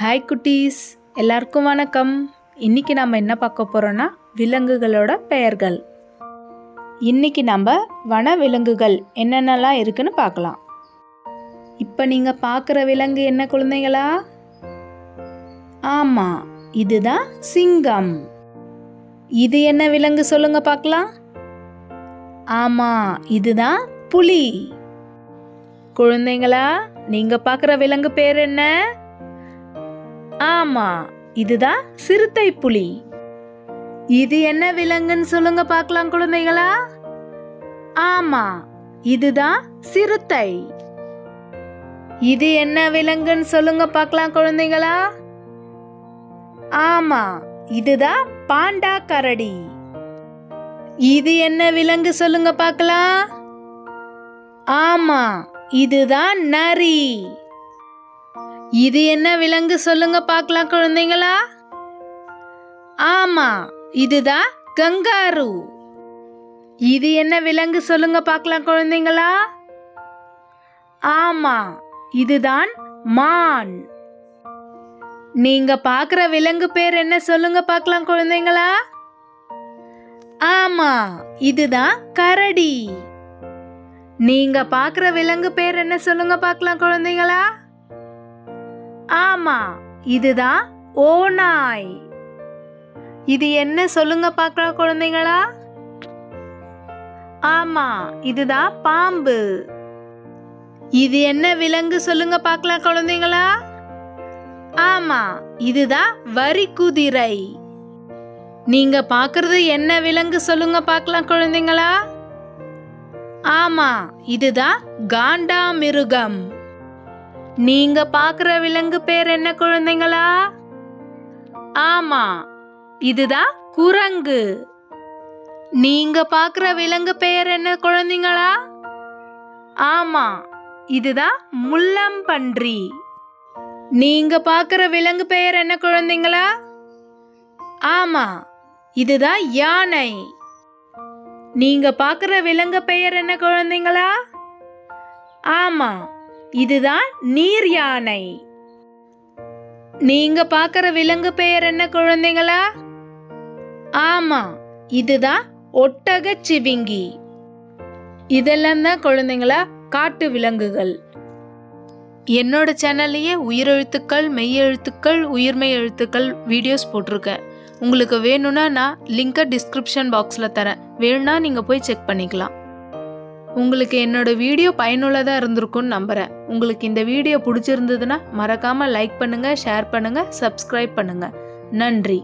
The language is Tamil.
ஹாய் குட்டீஸ். எல்லாருக்கும் வணக்கம். இன்னைக்கு நம்ம என்ன பார்க்க போகிறோன்னா விலங்குகளோட பெயர்கள். இன்றைக்கி நம்ம வன விலங்குகள் என்னென்னலாம் இருக்குன்னு பார்க்கலாம். இப்போ நீங்கள் பார்க்குற விலங்கு என்ன குழந்தைங்களா ஆமாம் இதுதான் சிங்கம். இது என்ன விலங்கு சொல்லுங்க பார்க்கலாம். ஆமாம் இதுதான் புலி. குழந்தைங்களா நீங்கள் பார்க்குற விலங்கு பேர் என்ன? ஆமா இதுதான் சிறுத்தை புலி. இது என்ன விலங்குன்னு சொல்லுங்க பார்க்கலாம் குழந்தைகளா? ஆமா இதுதான் சிறுத்தை. இது என்ன விலங்குன்னு சொல்லுங்க பார்க்கலாம் குழந்தைகளா? ஆமா இதுதான் பாண்டா கரடி. இது என்ன விலங்கு சொல்லுங்க பார்க்கலாம்? ஆமா இதுதான் நரி. இது என்ன விலங்கு சொல்லுங்க பார்க்கலாம் குழந்தைங்களா? ஆமா இதுதான் கங்காரு. இது என்ன விலங்கு சொல்லுங்க பார்க்கலாம் குழந்தைங்களா? ஆமா இதுதான் மான். நீங்க பார்க்குற விலங்கு பேர் என்ன சொல்லுங்க பார்க்கலாம் குழந்தைங்களா? ஆமா இதுதான் கரடி. நீங்க பார்க்குற விலங்கு பேர் என்ன சொல்லுங்க பார்க்கலாம் குழந்தைங்களா? ஆமா இதுதான் ஓநாய். இது என்ன சொல்லுங்க பார்க்கலாம் குழந்தைங்களா ஆமா இதுதான் பாம்பு. இது என்ன விலங்கு சொல்லுங்க பார்க்கலாம் குழந்தைங்களா ஆமா இதுதான் வரி குதிரை. நீங்க பாக்குறது என்ன விலங்கு சொல்லுங்க பார்க்கலாம் குழந்தைங்களா? ஆமா இதுதான் காண்டாமிருகம் நீங்க பார்க்குற விலங்கு பேர் என்ன குழந்தைங்களா? ஆமா இதுதான் குரங்கு. நீங்க பார்க்குற விலங்கு பெயர் என்ன குழந்தைங்களா? ஆமா இதுதான் முள்ளம்பன்றி. நீங்க பார்க்குற விலங்கு பெயர் என்ன குழந்தைங்களா? ஆமா இதுதான் யானை. நீங்க பார்க்குற விலங்கு பெயர் என்ன குழந்தைங்களா? ஆமா இதுதான் நீர் யானை. நீங்க பார்க்குற விலங்கு பெயர் என்ன குழந்தைங்களா ஆமா இதுதான் ஒட்டக சிவிங்கி. இதெல்லாம் தான் குழந்தைங்களா காட்டு விலங்குகள். என்னோட சேனல்லையே உயிரெழுத்துக்கள் மெய்யெழுத்துக்கள் உயிர்மெய் எழுத்துக்கள் வீடியோஸ் போட்டிருக்கேன். உங்களுக்கு வேணும்னா நான் லிங்கை டிஸ்கிரிப்ஷன் பாக்ஸில் தரேன். வேணும்னா நீங்கள் போய் செக் பண்ணிக்கலாம். உங்களுக்கு என்னோட வீடியோ பயனுள்ளதாக இருந்திருக்கும்னு நம்புகிறேன் உங்களுக்கு இந்த வீடியோ பிடிச்சிருந்ததுன்னா மறக்காமல் லைக் பண்ணுங்கள் ஷேர் பண்ணுங்கள் சப்ஸ்கிரைப் பண்ணுங்கள் நன்றி.